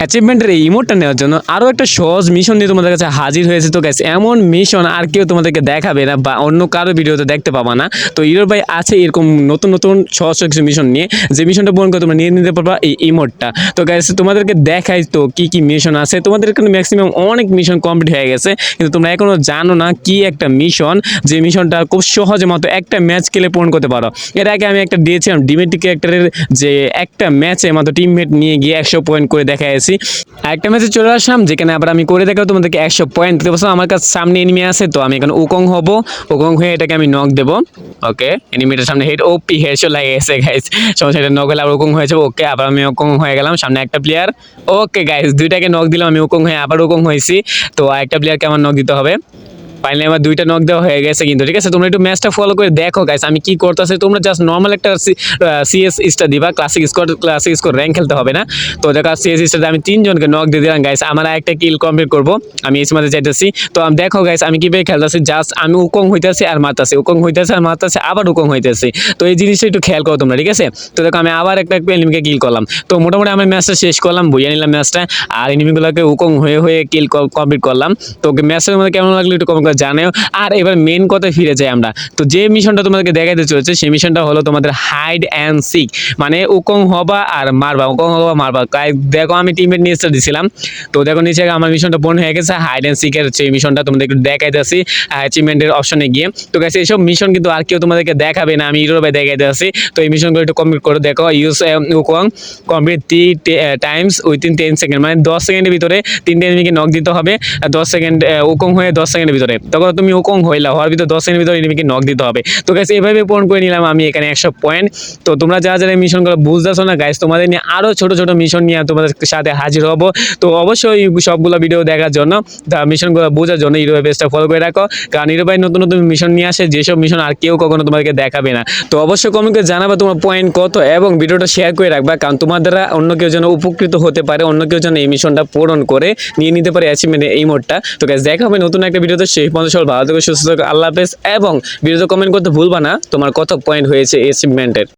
অ্যাচিভমেন্টের এই ইমোটটা নেওয়ার জন্য আরও একটা সহজ মিশন নিয়ে তোমাদের কাছে হাজির হয়েছে। তো গ্যাস এমন মিশন আর কেউ তোমাদেরকে দেখাবে না বা অন্য কারও ভিডিওতে দেখতে পাবা না। তো ইরোর ভাই আছে এরকম নতুন নতুন, সহজ কিছু মিশন নিয়ে। যে মিশনটা পূরণ করে তোমরা নিয়ে নিতে পারবা এই ইমোটটা তো গ্যাস তোমাদেরকে দেখাই তো কী কী মিশন আছে। তোমাদের কিন্তু ম্যাক্সিমাম অনেক মিশন কমপ্লিট হয়ে গেছে। কিন্তু তোমরা এখনও জানো না কি একটা মিশন যে মিশনটা খুব সহজে মতো একটা ম্যাচ খেলে পূরণ করতে পারো। এর আগে আমি একটা দিয়েছিলাম ডিমেটি ক্যারেক্টারের যে একটা ম্যাচে মাত্র টিমমেট নিয়ে গিয়ে একশো পয়েন্ট করে দেখাইছি একটা ম্যাচে চলে আসলাম, যেখানে আবার আমি করে দেখাবো তোমাদেরকে একশো পয়েন্ট দিতে আমার কাছে সামনে এনিমি আছে, তো আমি এখন উকং হব। উকং হয়ে এটাকে আমি নক দেবো। ওকে এনিমিটার সামনে হেড ও পি হেড চলে গেছে গাইজ সমস্যা, এটা নক হলে আবার উকং হয়েছে ওকে, আবার আমি উকং হয়ে গেলাম, সামনে একটা প্লেয়ার ওকে গাইজ দুইটাকে নক দিলাম, আমি উকং হয়ে, আবার উকং হয়েছি। তো একটা প্লেয়ারকে আমার নক দিতে হবে। ফাইনালি আমার দুইটা নক দেওয়া হয়ে গেছে কিন্তু, ঠিক আছে? তোমরা একটু ম্যাচটা ফলো করে দেখো গাইস আমি কি করতেছি? তোমরা জাস্ট নর্মাল একটা সিএস স্টার দিবা classic score classic score rank খেলতে হবে না? তো দেখো সিএস স্টার আমি তিনজনকে নক দিয়ে দিলাম গাইস আমার একটা কিল কমপ্লিট করব, আমি এসে মাঝে চাইতেছি তো আমি, দেখো গাইস আমি কীভাবে খেলতেছি? জাস্ট আমি উকং হইতেছি আর মারতেছি, উকং হইতেছে আর মারতেছি, আবার উকং হইতেছি। তো এই জিনিসটা একটু খেয়াল করো তোমরা, ঠিক আছে? তো দেখো, আমি আবার একটা এনিমিকে কিল করলাম। তো মোটামুটি আমি ম্যাচটা শেষ করলাম বইয়া নিলাম ম্যাচটা আর এনিমিগুলোকে উকং হয়ে হয়ে কিল কমপ্লিট করলাম। তো ম্যাচের মধ্যে কেমন লাগল একটু কমেন্ট করে জানাও। আর এবার মেন কথায় ফিরে যাই আমরা। তো যে মিশনটা তোমাদেরকে দেখাইতে চলেছে, সেই মিশনটা হলো তোমাদের হাইড অ্যান্ড সিক মানে উকং হবা আর মারবা। উকং হবা, মারবা। দেখো আমি টিমের নিচে দিছিলাম। তো দেখো নিচে আমার মিশনটা পূর্ণ হয়ে গেছে। হাইড অ্যান্ড সিকের সেই মিশনটা তোমাদের একটু দেখাইতেছি অ্যাচিভমেন্টের অপশনে গিয়ে। তো গেছে এইসব মিশন কিন্তু আর কেউ তোমাদেরকে দেখাবে না। আমি ইউরোপে দেখাইতে আসি। তো এই মিশনগুলো একটু কমপ্লিট করে। দেখো use Wukong complete three times within ten second মানে দশ সেকেন্ডের ভিতরে তিনটে এনিমিকে নক দিতে হবে। দশ সেকেন্ড উকং হয়ে দশ সেকেন্ডের ভিতরে। তখন তুমি উকং হইলা, হওয়ার ভিতরে দশ সেকেন্ডের ভিতরে এনিমিকে নক দিতে হবে। তো গাইস এভাবে পূরণ করে নিলাম আমি এখানে একশো পয়েন্ট তো তোমরা যারা যারা মিশনগুলো বুঝতেছো না গাইস তোমাদের নিয়ে আরও ছোট ছোট মিশন নিয়ে তোমাদের সাথে হাজির হব। তো অবশ্যই সবগুলো ভিডিও দেখার জন্য, তা মিশনগুলো বোঝার জন্য ইউরোপে পেজটা ফলো করে রাখো। কারণ ইউরোপাই নতুন নতুন মিশন নিয়ে আসে, যেসব মিশন আর কেউ কখনো তোমাদেরকে দেখাবে না। তো অবশ্যই কমেন্টে জানাবে তোমার পয়েন্ট কত এবং ভিডিওটা শেয়ার করে রাখবা, কারণ তোমার দ্বারা অন্য কেউ যেন উপকৃত হতে পারে, অন্য কেউ যেন এই মিশনটা পূরণ করে, নিয়ে নিতে পারে অ্যাচিভমেন্ট এই মোডটা তো গাইস দেখা হবে নতুন একটা ভিডিওতে সেই পর্যন্ত সব ভালো থেকে, সুস্থ থাকো, আল্লাহ হাফেজ। এবং ভিডিওতে কমেন্ট করতে ভুলবা না, তোমার কত পয়েন্ট হয়েছে এই অ্যাচিভমেন্টের